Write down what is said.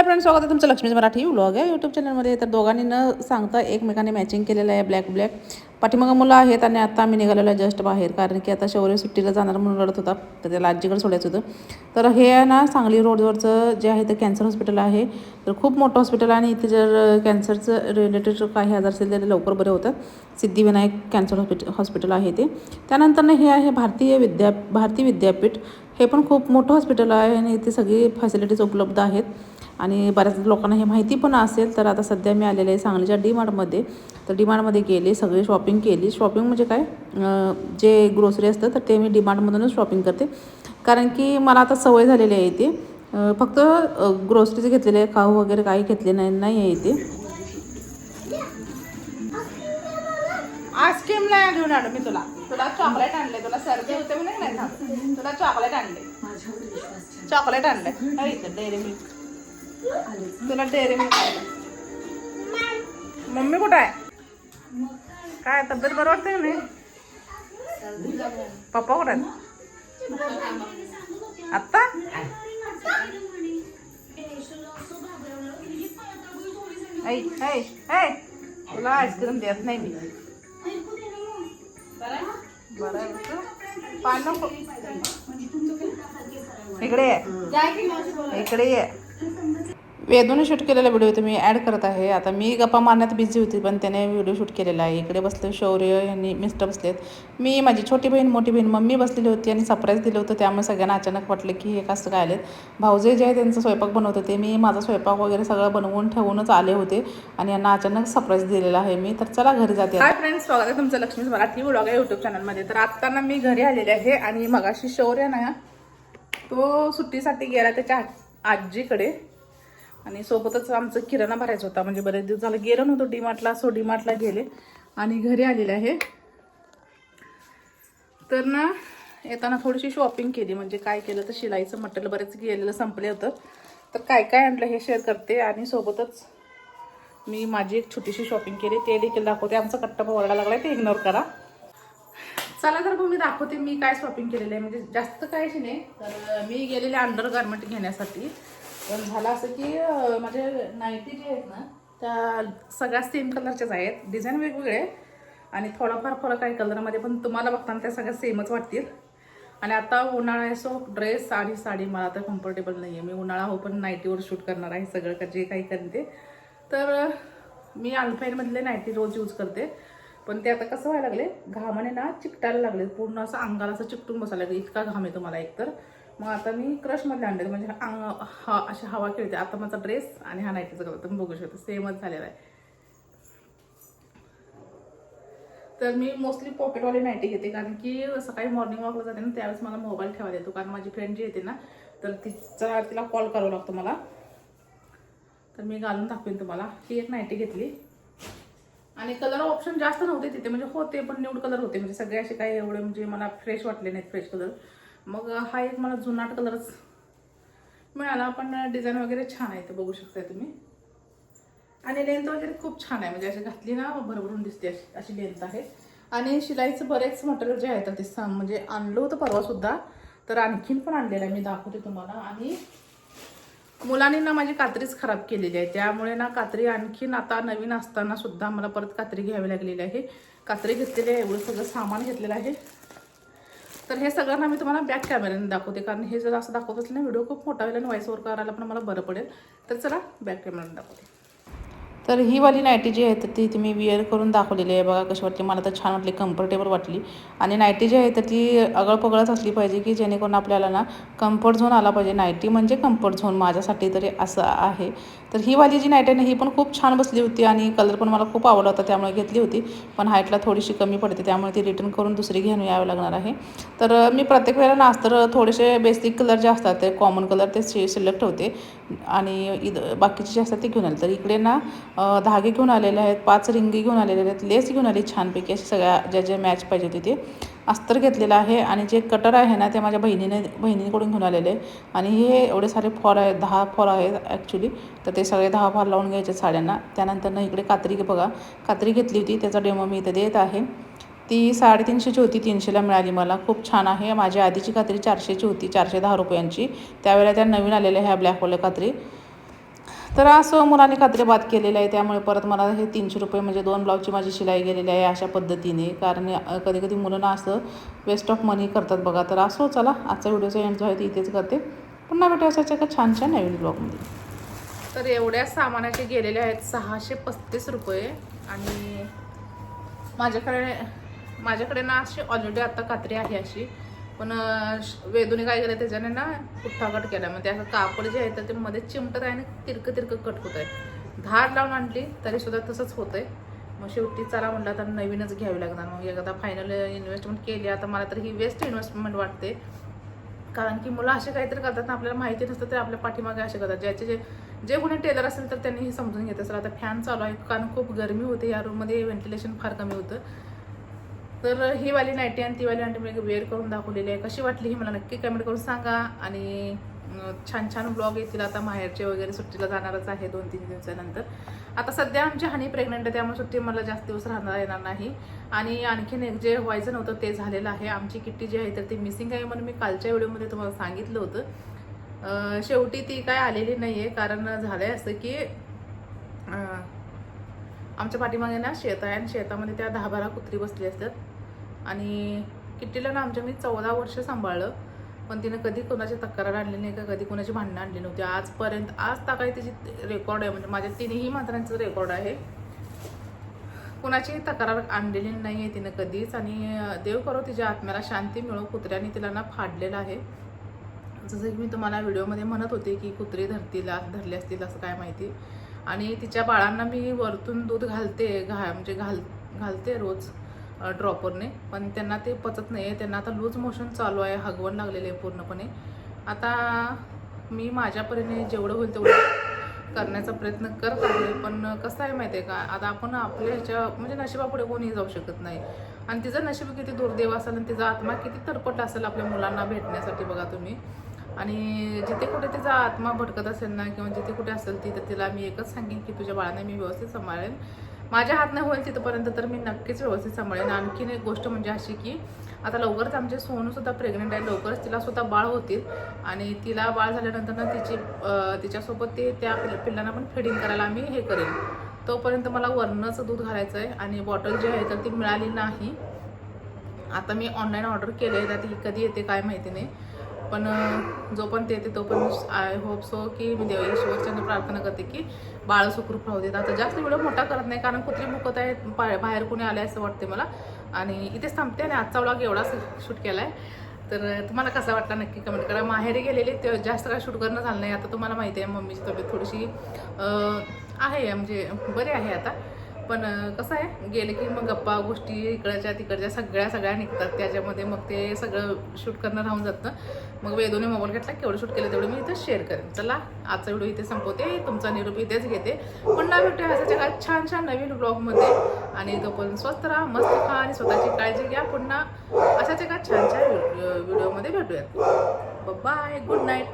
Hi friends स्वागत आहे तुमचं लक्ष्मीज मराठी व्लॉग आहे यूट्यूब चॅनलमध्ये तर दोघांनी न सांगता एकमेकांनी मॅचिंग केलेलं आहे ब्लॅक ब्लॅक पाठीमागं मुलं आहेत आणि आता आम्ही निघालेलो आहे जस्ट बाहेर कारण की आता शौर्य सुट्टीला जाणार म्हणून रडत होता तर त्याला आजीकडे सोडायचं होतं. तर हे आहे ना सांगली रोडवरचं जे आहे ते कॅन्सर हॉस्पिटल आहे. तर खूप मोठं हॉस्पिटल आहे आणि इथे जर कॅन्सरचं रिलेटेड काही आजार असेल तर लवकर बरे होतात. सिद्धिविनायक कॅन्सर हॉस्पिटल हॉस्पिटल आहे ते. त्यानंतर हे आहे भारतीय विद्या भारती विद्यापीठ. हे पण खूप मोठं हॉस्पिटल आहे आणि इथे सगळी फॅसिलिटीज उपलब्ध आहेत. आणि बऱ्याच लोकांना हे माहिती पण असेल तर आता सध्या मी आलेले आहे सांगलीच्या डी मार्टमध्ये तर डी मार्टमध्ये गेले सगळी शॉपिंग केली. शॉपिंग म्हणजे काय? जे ग्रोसरी असतं तर ते मी डी मार्टमधूनच शॉपिंग करते. कारण की मला आता सवय झालेली आहे इथे. फक्त ग्रोसरीचे घेतलेले आहे खाऊ वगैरे काही घेतले नाही नाही आहे इथे. आईस्क्रीमला घेऊन आलो मी तुला. तुला चॉकलेट आणले तुला सर्दी होते म्हणून नाही ना तुला चॉकलेट आणले. चॉकलेट आणले. इथं डेअरी मिल्क तुला डेअरी मिल्क मम्मी कुठं आहे? काय तब्येत बरं वाटते का नाही? पप्पा कुठं आहेत? आत्ता? ऐ ऐ ऐ तुला आईस्क्रीम देत नाही मी. बरं पान पाणी इकडे इकडे ये. वेदूने शूट केलेला व्हिडिओ तुम्ही ॲड करत आहे. आता मी गप्पा मारण्यात बिझी होती पण त्याने व्हिडिओ शूट केलेला आहे. इकडे बसले शौर्य यांनी मिस्टर बसलेत. मी माझी छोटी बहीण मोठी बहीण मम्मी बसलेली होती आणि सरप्राईज दिलं होतं. त्यामुळे सगळ्यांना अचानक वाटलं की हे कसं काय आलेत. भाऊजे जे आहे त्यांचा स्वयंपाक बनवत होते मी माझा स्वयंपाक वगैरे सगळं बनवून ठेवूनच आले होते आणि यांना अचानक सरप्राईज दिलेला आहे मी. तर चला घरी जाते हाय फ्रेंड्स स्वागत आहे तुमचं लक्ष्मी मराठी व्लॉग आहे यूट्यूब चॅनलमध्ये तर आत्ताना मी घरी आलेले आहे आणि मगाशी शौर्य ना तो सुट्टीसाठी गेला त्याच्या आजीकडे. आणि सोबतच आमचं किराणा भरायचा होता. म्हणजे बरेच दिवस झालं गेलो नव्हतो डीमार्टला सो डीमार्टला गेले. आणि घरी आलेले आहे. तर ना येताना थोडीशी शॉपिंग केली. म्हणजे काय केलं तर शिलाईचं मटेरियल बरेच गेलेलं संपले होतं. तर काय काय आणलं हे शेअर करते. आणि सोबतच मी माझी एक छोटीशी शॉपिंग केली. ते देखील दाखवते. आमचा कट्टा ओरडा लागला ते इग्नोर करा. चला तर मग मी दाखवते मी काय शॉपिंग केलेलं आहे. म्हणजे जास्त काहीच नाही. तर मी गेलेले अंडर गार्मेंट घेण्यासाठी. पण झालं असं की माझ्या माझे नाईटी जे आहेत ना त्या सगळ्या सेम कलरच्याच आहेत. डिझाईन वेगवेगळे आणि थोडाफार फरक आहे कलरमध्ये पण तुम्हाला बघताना त्या सगळ्या सेमच वाटतील. आणि आता उन्हाळा आहे सो ड्रेस साडी साडी मला तर कम्फर्टेबल नाही आहे मी उन्हाळा हो पण नाईटीवर शूट करणार आहे सगळं का जे काही करते तर मी अल्फाईनमधले नाईटी रोज यूज करते. पण ते आता कसं व्हायला लागले घामाने ना चिकटायला लागले. पूर्ण असं अंगाला असं चिकटून बसायला लागले. इतका घाम येतो मला एकतर. मग आता मी क्रशमध्ये आणले म्हणजे अंग हा अशी हवा खेळते. आता माझा ड्रेस आणि हा नाईटीचा कलर तुम्ही बघू शकता. सेमच झालेला आहे. तर मी मोस्टली पॉकेटवाली नाईटी घेते. कारण की सकाळी मॉर्निंग वॉकला जाते ना त्यावेळेस मला मोबाईल ठेवायला येतो. कारण माझी फ्रेंड जी येते ना तर तिचा तिला कॉल करावा लागतो मला. तर मी घालून दाखवेन तुम्हाला. ही एक नाईटी घेतली. आणि कलर ऑप्शन जास्त नव्हते तिथे. म्हणजे होते पण न्यूड कलर होते. म्हणजे सगळे असे काही एवढे म्हणजे मला फ्रेश वाटले नाहीत फ्रेश कलर मग हा एक मला जुनाट कलरच मिळाला. पण डिझाईन वगैरे छान आहे ते बघू शकताय तुम्ही. आणि लेंथ वगैरे खूप छान आहे. म्हणजे अशी घातली ना भरभरून दिसते अशी अशी लेंथ आहे. आणि शिलाईचं बरेच मटेरियल जे आहे तर ते सांग म्हणजे आणलं होतं परवासुद्धा तर आणखीन पण आणलेलं आहे. मी दाखवते तुम्हाला. आणि मुलांनी ना माझी कात्रीच खराब केलेली आहे. त्यामुळे ना कात्री आणखीन आता नवीन असताना सुद्धा मला परत कात्री घ्यावी लागलेली आहे. कात्री घेतलेली आहे. एवढं सगळं सामान घेतलेलं आहे. तर हे सगळ्यांना मी तुम्हाला बॅक कॅमेऱ्याने दाखवते. कारण हे जर असं दाखवत असलं ना व्हिडिओ खूप मोठा होईल आणि व्हॉइसवर करायला पण मला बरं पडेल. तर चला बॅक कॅमेऱ्याने दाखवते. तर ही वाली नायटी जी आहे तर ती तुम्ही विअर करून दाखवलेली आहे. बघा कशी वाटली. मला तर छान वाटली. कम्फर्टेबल वाटली. आणि नायटी जी आहे तर ती अगळपगळच असली पाहिजे की जेणेकरून आपल्याला ना कम्फर्ट झोन आला पाहिजे. नायटी म्हणजे कम्फर्ट झोन माझ्यासाठी तरी असं आहे. तर ही वाली जी नायटी आहे ना ही पण खूप छान बसली होती आणि कलर पण मला खूप आवडला होता त्यामुळे घेतली होती. पण हाईटला थोडीशी कमी पडते त्यामुळे ती रिटर्न करून दुसरी घेऊन यावं लागणार आहे. तर मी प्रत्येक वेळेला नाच तर थोडेसे बेसिक कलर जे असतात ते कॉमन कलर ते सिलेक्ट होते. आणि इद बाकीचे जे असतात ते घेऊन आले. तर इकडे ना धागे घेऊन आलेले आहेत पाच रिंगी घेऊन आलेले आहेत लेस घेऊन आली छानपैकी अशी सगळ्या ज्या ज्या मॅच पाहिजे होती ते. अस्तर घेतलेलं आहे आणि जे कटर आहे ना ते माझ्या बहिणीने बहिणीकडून घेऊन आलेले. आहे आणि हे एवढे सारे फॉर आहेत दहा फॉर आहेत ॲक्च्युली तर ते सगळे दहा फॉर लावून घ्यायचे साड्यांना. त्यानंतर ना इकडे कात्री बघा. कात्री घेतली होती त्याचा डेमो मी इथे देत आहे. ती साडेतीनशेची होती तीनशेला मिळाली मला. खूप छान आहे. माझी आधीची कात्री चारशेची होती चारशे दहा रुपयांची. त्यावेळेला त्या नवीन आलेल्या ह्या ब्लॅकवाल्या कात्री तर असं मुलाने कात्री बाद केलेलं आहे. त्यामुळे परत मला हे तीनशे रुपये म्हणजे दोन ब्लाऊजची माझी शिलाई गेलेली आहे अशा पद्धतीने. कारण कधी कधी मुलांना असं वेस्ट ऑफ मनी करतात बघा. तर असो चला आजचा व्हिडिओचा एंड जो आहे ती इथेच करते. पुन्हा भेटू असायच्या का छान छान नवीन ब्लॉगमध्ये तर एवढ्या सामानाचे गेलेले आहेत सहाशे पस्तीस रुपये. आणि माझ्याकडे माझ्याकडे ना अशी ऑलरेडी आता कात्री आहे अशी. पण श- वेदूने काय केलं त्याच्याने ना पुठ्ठा कट केला मग असं कापड जे आहे तर ते मध्ये चिमटत आहे आणि तिरकं तिरकं कट होत आहे धार लावून आणली तरी सुद्धा तसंच होतंय. मग शेवटी चला म्हटलं तर नवीनच घ्यावी लागणार. मग एकदा फायनल इन्व्हेस्टमेंट केली आता मला तर ही वेस्ट इन्व्हेस्टमेंट वाटते. कारण की मुलं असे काहीतरी करतात ना आपल्याला माहिती नसतं ते आपल्या पाठीमागे असे करतात. ज्याचे जे जे कोणी टेलर असेल तर त्यांनी हे समजून घेत असेल आता फॅन चालू आहे कारण खूप गरमी होते या रूममध्ये व्हेंटिलेशन फार कमी होतं. तर ही वाली नाईटी आणि ती वाली नाईटी मी वेअर करून दाखवलेली आहे. कशी वाटली ही मला नक्की कमेंट करून सांगा. आणि छान छान ब्लॉग येतील. आता माहेरचे वगैरे सुट्टीला जाणारच आहे दोन तीन दिवसानंतर. आता सध्या आमची हानी प्रेग्नंट आहे त्यामुळे सुट्टी मला जास्त दिवस राहणार येणार नाही. आणि आणखीन एक जे व्हायचं नव्हतं ते झालेलं आहे. आमची किट्टी जी आहे तर ती मिसिंग आहे म्हणून मी कालच्या व्हिडिओमध्ये तुम्हाला सांगितलं होतं. शेवटी ती काय आलेली नाही आहे कारण झालं आहे असं की आमच्या पाठीमागे ना शेत आहे आणि शेतामध्ये त्या दहा बारा कुत्री बसली असतात. आणि किट्टीला ना आमच्या मी चौदा वर्ष सांभाळलं पण तिनं कधी कोणाची तक्रार आणली नाही का कधी कोणाची भांडणं आणली नव्हती. आजपर्यंत आज ताकाय तिची रेकॉर्ड आहे. म्हणजे माझ्या तिन्ही मात्रांचं रेकॉर्ड आहे. कुणाची तक्रार आणलेली नाही आहे तिनं कधीच. आणि देव करो तिच्या आत्म्याला शांती मिळो. कुत्र्याने तिला ना फाडलेलं आहे. जसं की मी तुम्हाला व्हिडिओमध्ये म्हणत होते की कुत्रे धरतील आज धरले असतील असं काय माहिती. आणि तिच्या बाळांना मी वरतून दूध घालते घा म्हणजे घाल घालते रोज ड्रॉपरने पण त्यांना ते पचत नाही आहे त्यांना आता लूज मोशन चालू आहे. हगवण लागलेले आहे पूर्णपणे. आता मी माझ्या परीने जेवढं होईल तेवढं करण्याचा प्रयत्न करत आहे. पण कसं आहे माहिती आहे का? आता आपण आपल्या ह्याच्या म्हणजे नशिबापुढे कोणीही जाऊ शकत नाही. आणि तिचं नशीब किती दुर्दैव असेल आणि तिचा आत्मा किती तरपट असेल आपल्या मुलांना भेटण्यासाठी बघा तुम्ही. आणि जिथे कुठे तिचा आत्मा भटकत असेल ना किंवा जिथे कुठे असेल तिथे तिला मी एकच सांगेन की तुझ्या बाळांना मी व्यवस्थित सांभाळेन. माझ्या हात नाही होईल तिथपर्यंत तर मी नक्कीच व्यवस्थित सांभाळेन. आणखीन एक गोष्ट म्हणजे अशी की आता लवकरच आमचे सोनूसुद्धा प्रेग्नंट प्रेग्नेंट आहे. लवकरच तिला स्वतः बाळ होतील. आणि तिला बाळ झाल्यानंतर ना तिची तिच्यासोबत ते त्या पिल्लांना पण फिडिंग करायला आम्ही हे करेन. तोपर्यंत मला वरणाचं दूध घालायचं आहे आणि बॉटल जी आहे तर ती मिळाली नाही. आता मी ऑनलाईन ऑर्डर केलं आहे तर ती कधी येते काय माहिती नाही. पण जो पण ते येते पण आय होप सो की मी देव प्रार्थना करते की बाळ सुखरूप राहू देत. आता जास्त व्हिडिओ मोठा करत नाही कारण कुत्री मुकत आहेत बाहेर कुणी आले असं वाटते मला. आणि इथेच थांबते आणि आजचा व्लॉग एवढाच शूट केला आहे तर तुम्हाला कसा वाटला नक्की कमेंट करा. माहेरी गेलेली ते जास्त काय शूट करणं झालं नाही. आता तुम्हाला माहिती आहे मम्मीची तब्येत थोडीशी आहे म्हणजे बरी आहे आता. पण कसं आहे गेले की मग गप्पा गोष्टी इकडच्या तिकडच्या सगळ्या सगळ्या निघतात. त्याच्यामध्ये मग ते सगळं शूट करणं राहून जातं. मग वेदोने मोबाईल घेतला केवढं शूट केलं तेवढं मी इथे शेअर करेन. चला आजचा व्हिडिओ इथे संपवते. तुमचा निरोप इथेच घेते. पुन्हा भेटूया असाच्या काय छान छान नवीन ब्लॉगमध्ये आणि तो पण स्वस्त राहा मस्त खा आणि स्वतःची काळजी घ्या. पुन्हा अशाच एका छान छान व्हिडिओमध्ये भेटूयात. Bye good night